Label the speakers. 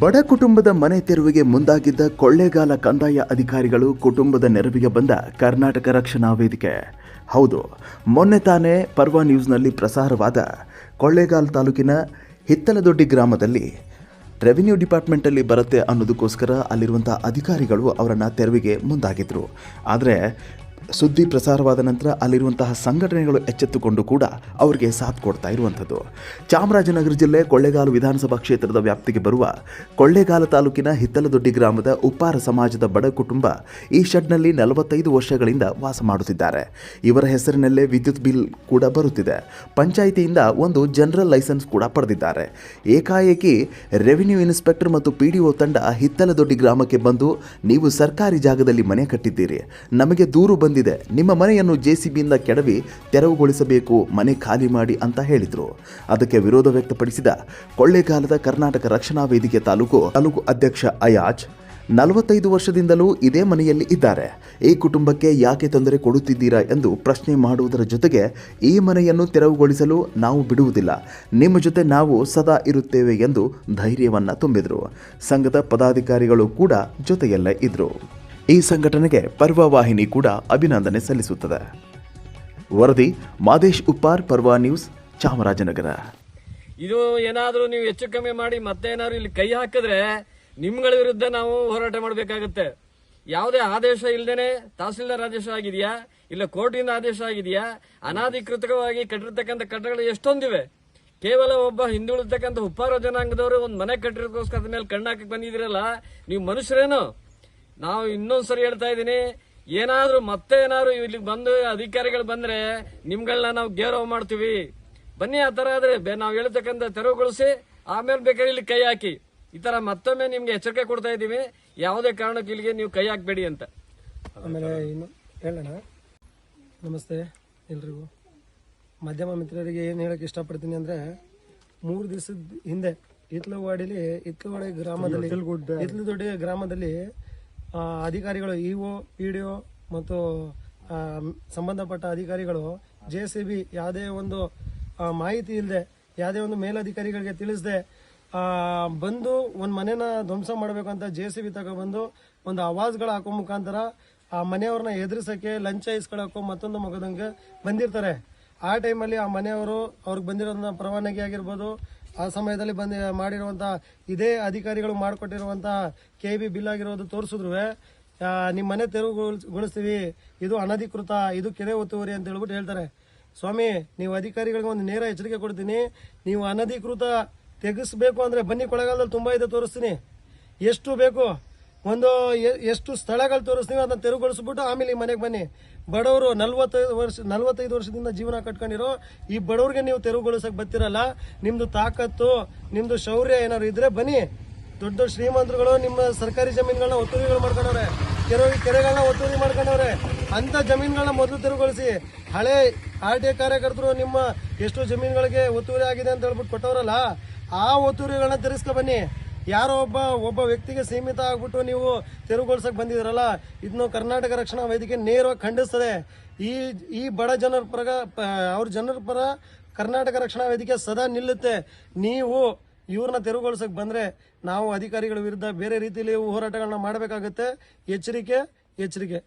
Speaker 1: ಬಡ ಕುಟುಂಬದ ಮನೆ ತೆರವಿಗೆ ಮುಂದಾಗಿದ್ದ ಕೊಳ್ಳೇಗಾಲ ಕಂದಾಯ ಅಧಿಕಾರಿಗಳು ಕುಟುಂಬದ ನೆರವಿಗೆ ಬಂದ ಕರ್ನಾಟಕ ರಕ್ಷಣಾ ವೇದಿಕೆ. ಹೌದು, ಮೊನ್ನೆ ತಾನೇ ಪರ್ವ ನ್ಯೂಸ್ನಲ್ಲಿ ಪ್ರಸಾರವಾದ ಕೊಳ್ಳೇಗಾಲ ತಾಲೂಕಿನ ಹಿತ್ತಲದೊಡ್ಡಿ ಗ್ರಾಮದಲ್ಲಿ ರೆವಿನ್ಯೂ ಡಿಪಾರ್ಟ್ಮೆಂಟಲ್ಲಿ ಬರುತ್ತೆ ಅನ್ನೋದಕ್ಕೋಸ್ಕರ ಅಲ್ಲಿರುವಂಥ ಅಧಿಕಾರಿಗಳು ಅವರನ್ನು ತೆರವಿಗೆ ಮುಂದಾಗಿದ್ದರು ಆದರೆ ಸುದ್ದಿ ಪ್ರಸಾರವಾದ ನಂತರ ಅಲ್ಲಿರುವಂತಹ ಸಂಘಟನೆಗಳು ಎಚ್ಚೆತ್ತುಕೊಂಡು ಕೂಡ ಅವರಿಗೆ ಸಾಥ್ ಕೊಡ್ತಾ ಇರುವಂಥದ್ದು. ಚಾಮರಾಜನಗರ ಜಿಲ್ಲೆ ಕೊಳ್ಳೇಗಾಲ ವಿಧಾನಸಭಾ ಕ್ಷೇತ್ರದ ವ್ಯಾಪ್ತಿಗೆ ಬರುವ ಕೊಳ್ಳೇಗಾಲ ತಾಲೂಕಿನ ಹಿತ್ತಲದೊಡ್ಡಿ ಗ್ರಾಮದ ಉಪ್ಪಾರ ಸಮಾಜದ ಬಡ ಕುಟುಂಬ ಈ ಶೆಡ್ನಲ್ಲಿ ನಲವತ್ತೈದು ವರ್ಷಗಳಿಂದ ವಾಸ ಮಾಡುತ್ತಿದ್ದಾರೆ. ಇವರ ಹೆಸರಿನಲ್ಲೇ ವಿದ್ಯುತ್ ಬಿಲ್ ಕೂಡ ಬರುತ್ತಿದೆ. ಪಂಚಾಯಿತಿಯಿಂದ ಒಂದು ಜನರಲ್ ಲೈಸೆನ್ಸ್ ಕೂಡ ಪಡೆದಿದ್ದಾರೆ. ಏಕಾಏಕಿ ರೆವಿನ್ಯೂ ಇನ್ಸ್ಪೆಕ್ಟರ್ ಮತ್ತು ಪಿ ಡಿ ಒ ತಂಡ ಹಿತ್ತಲದೊಡ್ಡಿ ಗ್ರಾಮಕ್ಕೆ ಬಂದು ನೀವು ಸರ್ಕಾರಿ ಜಾಗದಲ್ಲಿ ಮನೆ ಕಟ್ಟಿದ್ದೀರಿ. ನಮಗೆ ದೂರು ಬಂದಿದೆ. ನಿಮ್ಮ ಮನೆಯನ್ನು ಜೆ ಸಿ ಬಿಯಿಂದ ಕೆಡವಿ ತೆರವುಗೊಳಿಸಬೇಕು, ಮನೆ ಖಾಲಿ ಮಾಡಿ ಅಂತ ಹೇಳಿದರು. ಅದಕ್ಕೆ ವಿರೋಧ ವ್ಯಕ್ತಪಡಿಸಿದ ಕೊಳ್ಳೇಗಾಲದ ಕರ್ನಾಟಕ ರಕ್ಷಣಾ ವೇದಿಕೆ ತಾಲೂಕು ತಾಲೂಕು ಅಧ್ಯಕ್ಷ ಅಯಾಜ್, ನಲವತ್ತೈದು ವರ್ಷದಿಂದಲೂ ಇದೇ ಮನೆಯಲ್ಲಿ ಇದ್ದಾರೆ. ಈ ಕುಟುಂಬಕ್ಕೆ ಯಾಕೆ ತೊಂದರೆ ಕೊಡುತ್ತಿದ್ದೀರಾ ಎಂದು ಪ್ರಶ್ನೆ ಮಾಡುವುದರ ಜೊತೆಗೆ ಈ ಮನೆಯನ್ನು ತೆರವುಗೊಳಿಸಲು ನಾವು ಬಿಡುವುದಿಲ್ಲ. ನಿಮ್ಮ ಜೊತೆ ನಾವು ಸದಾ ಇರುತ್ತೇವೆ ಎಂದು ಧೈರ್ಯವನ್ನ ತುಂಬಿದರು. ಸಂಘದ ಪದಾಧಿಕಾರಿಗಳು ಕೂಡ ಜೊತೆಯಲ್ಲೇ ಇದ್ರು. ಈ ಸಂಘಟನೆಗೆ ಪರ್ವ ವಾಹಿನಿ ಕೂಡ ಅಭಿನಂದನೆ ಸಲ್ಲಿಸುತ್ತದೆ. ವರದಿ ಮಾದೇಶ್ ಉಪ್ಪಾರ್, ಪರ್ವ ನ್ಯೂಸ್, ಚಾಮರಾಜನಗರ.
Speaker 2: ಇದು ಏನಾದರೂ ನೀವು ಹೆಚ್ಚು ಕಮ್ಮಿ ಮಾಡಿ ಮತ್ತೆ ಏನಾದ್ರು ಇಲ್ಲಿ ಕೈ ಹಾಕಿದ್ರೆ ನಿಮ್ಗಳ ವಿರುದ್ಧ ನಾವು ಹೋರಾಟ ಮಾಡಬೇಕಾಗುತ್ತೆ. ಯಾವುದೇ ಆದೇಶ ಇಲ್ಲದೇನೆ ತಹಸೀಲ್ದಾರ್ ಆದೇಶ ಆಗಿದೆಯಾ? ಇಲ್ಲ ಕೋರ್ಟಿಂದ ಆದೇಶ ಆಗಿದೆಯಾ? ಅನಾಧಿಕೃತವಾಗಿ ಕಟ್ಟಿರ್ತಕ್ಕಂಥ ಕಟ್ಟಡಗಳು ಎಷ್ಟೊಂದಿವೆ? ಕೇವಲ ಒಬ್ಬ ಹಿಂದುಳಿದಕ್ಕಂಥ ಉಪ್ಪಾರ ಜನಾಂಗದವರು ಒಂದು ಮನೆ ಕಟ್ಟಿರೋದಕ್ಕೋಸ್ಕರ ಮೇಲೆ ಕಣ್ಣಾಕಕ್ಕೆ ಬಂದಿದ್ದೀರಲ್ಲ, ನೀವು ಮನುಷ್ಯರೇನು? ನಾವು ಇನ್ನೊಂದ್ಸರಿ ಹೇಳ್ತಾ ಇದ್ದೀನಿ ಏನಾದ್ರೂ ಮತ್ತೆ ಏನಾದ್ರು ಇಲ್ಲಿಗೆ ಬಂದು ಅಧಿಕಾರಿಗಳು ಬಂದ್ರೆ ನಿಮ್ಗಳನ್ನ ನಾವು ಗೌರವ ಮಾಡ್ತೀವಿ. ಬನ್ನಿ ಆ ತರ ಆದ್ರೆ ಬೆ- ನಾವು ಹೇಳ್ತಕ್ಕಂಥ ತೆರವುಗೊಳಿಸಿ ಆಮೇಲೆ ಬೇಕಾದ್ರೆ ಇಲ್ಲಿ ಕೈ ಹಾಕಿ. ಈ ತರ ಮತ್ತೊಮ್ಮೆ ನಿಮ್ಗೆ ಎಚ್ಚರಿಕೆ ಕೊಡ್ತಾ ಇದ್ದೀವಿ. ಯಾವುದೇ ಕಾರಣಕ್ಕೆ ಇಲ್ಲಿಗೆ ನೀವು ಕೈ ಹಾಕ್ಬೇಡಿ ಅಂತ.
Speaker 3: ಆಮೇಲೆ ಇನ್ನು ಹೇಳೋಣ. ನಮಸ್ತೆ ಎಲ್ರಿಗೂ. ಮಾಧ್ಯಮ ಮಿತ್ರರಿಗೆ ಏನು ಹೇಳಕ್ಕೆ ಇಷ್ಟಪಡ್ತೀನಿ ಅಂದರೆ ಮೂರು ದಿವಸದ ಹಿಂದೆ ಇತ್ಲವಾಡಿಲಿ ಇತ್ಲವಾಡಿ ಗ್ರಾಮದಲ್ಲಿ ಇತ್ಲದೊಡ್ಡಿ ಗ್ರಾಮದಲ್ಲಿ ಅಧಿಕಾರಿಗಳು E O P D O ಮತ್ತು ಸಂಬಂಧಪಟ್ಟ ಅಧಿಕಾರಿಗಳು, ಜೆ ಸಿ ಬಿ ಯಾವುದೇ ಒಂದು ಮಾಹಿತಿ ಇಲ್ಲದೆ ಯಾವುದೇ ಒಂದು ಮೇಲಧಿಕಾರಿಗಳಿಗೆ ತಿಳಿಸದೆ ಬಂದು ಒಂದು ಮನೇನ ಧ್ವಂಸ ಮಾಡಬೇಕು ಅಂತ ಜೆ ಸಿ ಬಿ ತಗೊಬಂದು ಒಂದು ಆವಾಜ್ಗಳು ಹಾಕೋ ಮುಖಾಂತರ ಆ ಮನೆಯವ್ರನ್ನ ಎದುರಿಸೋಕ್ಕೆ ಲಂಚ ಇಸ್ಕೊಳಕ್ಕೋ ಮತ್ತೊಂದು ಮಗದಂಗೆ ಬಂದಿರ್ತಾರೆ. ಆ ಟೈಮಲ್ಲಿ ಆ ಮನೆಯವರು ಅವ್ರಿಗೆ ಬಂದಿರೋದನ್ನ ಪರವಾನಗಿ ಆಗಿರ್ಬೋದು ಆ ಸಮಯದಲ್ಲಿ ಬಂದು ಮಾಡಿರುವಂತ ಇದೇ ಅಧಿಕಾರಿಗಳು ಮಾಡಿಕೊಟ್ಟಿರುವಂಥ ಕೆ ಬಿ ಬಿಲ್ ಆಗಿರೋದು ತೋರಿಸಿದ್ರು ನಿಮ್ಮ ಮನೆ ತೆರವುಗೊಳಿಸ್ತೀವಿ, ಇದು ಅನಧಿಕೃತ, ಇದು ಕೆರೆ ಒತ್ತುವರಿ ಅಂತ ಹೇಳ್ಬಿಟ್ಟು ಹೇಳ್ತಾರೆ. ಸ್ವಾಮಿ, ನೀವು ಅಧಿಕಾರಿಗಳಿಗೆ ಒಂದು ನೇರ ಎಚ್ಚರಿಕೆ ಕೊಡ್ತೀನಿ. ನೀವು ಅನಧಿಕೃತ ತೆಗೆಸ್ಬೇಕು ಅಂದ್ರೆ ಬನ್ನಿ, ಕೊಳೆಗಾಲದಲ್ಲಿ ತುಂಬಾ ಇದೆ ತೋರಿಸ್ತೀನಿ. ಎಷ್ಟು ಬೇಕು? ಒಂದು ಎಷ್ಟು ಸ್ಥಳಗಳು ತೋರಿಸ್ತೀವಿ, ಅದನ್ನ ತೆರವುಗೊಳಿಸ್ಬಿಟ್ಟು ಆಮೇಲೆ ಈ ಮನೆಗೆ ಬನ್ನಿ. ಬಡವರು ನಲ್ವತ್ತೈದು ವರ್ಷ, ನಲ್ವತ್ತೈದು ವರ್ಷದಿಂದ ಜೀವನ ಕಟ್ಕೊಂಡಿರೋ, ಈ ಬಡವ್ರಿಗೆ ನೀವು ತೆರವುಗೊಳಿಸೋಕೆ ಬರ್ತಿರಲ್ಲ ನಿಮ್ಮದು ತಾಕತ್ತು ನಿಮ್ಮದು ಶೌರ್ಯ ಏನಾದ್ರು ಇದ್ರೆ ಬನ್ನಿ. ದೊಡ್ಡ ದೊಡ್ಡ ಶ್ರೀಮಂತರುಗಳು, ನಿಮ್ಮ ಸರ್ಕಾರಿ ಜಮೀನುಗಳನ್ನ ಒತ್ತುವರಿಗಳು ಮಾಡ್ಕೊಂಡವ್ರೆ. ಕೆರೆ ಕೆರೆಗಳನ್ನ ಒತ್ತುವರಿ ಮಾಡ್ಕೊಂಡವ್ರೆ. ಅಂಥ ಜಮೀನುಗಳನ್ನ ಮೊದಲು ತೆರವುಗೊಳಿಸಿ. ಹಳೆ ಆರ್ ಟಿ ಕಾರ್ಯಕರ್ತರು ನಿಮ್ಮ ಎಷ್ಟು ಜಮೀನುಗಳಿಗೆ ಒತ್ತುವರಿ ಆಗಿದೆ ಅಂತ ಹೇಳ್ಬಿಟ್ಟು ಕೊಟ್ಟವರಲ್ಲ, ಆ ಒತ್ತುವರಿಗಳನ್ನ ತೆರೆಸ್ಕೊ ಬನ್ನಿ. ಯಾರೋ ಒಬ್ಬ ಒಬ್ಬ ವ್ಯಕ್ತಿಗೆ ಸೀಮಿತ ಆಗ್ಬಿಟ್ಟು ನೀವು ತೆರವುಗೊಳಿಸಕ್ ಬಂದಿದ್ರಲ್ಲ ಇದನ್ನು ಕರ್ನಾಟಕ ರಕ್ಷಣಾ ವೇದಿಕೆ ನೇರವಾಗಿ ಖಂಡಿಸ್ತದೆ. ಈ ಈ ಬಡ ಜನರ ಪರ ಅವ್ರ ಜನರ ಪರ ಕರ್ನಾಟಕ ರಕ್ಷಣಾ ವೇದಿಕೆ ಸದಾ ನಿಲ್ಲುತ್ತೆ. ನೀವು ಇವ್ರನ್ನ ತೆರವುಗೊಳಿಸಕ್ ಬಂದ್ರೆ ನಾವು ಅಧಿಕಾರಿಗಳ ವಿರುದ್ಧ ಬೇರೆ ರೀತಿಯಲ್ಲಿ ಹೋರಾಟಗಳನ್ನ ಮಾಡಬೇಕಾಗುತ್ತೆ. ಎಚ್ಚರಿಕೆ ಎಚ್ಚರಿಕೆ.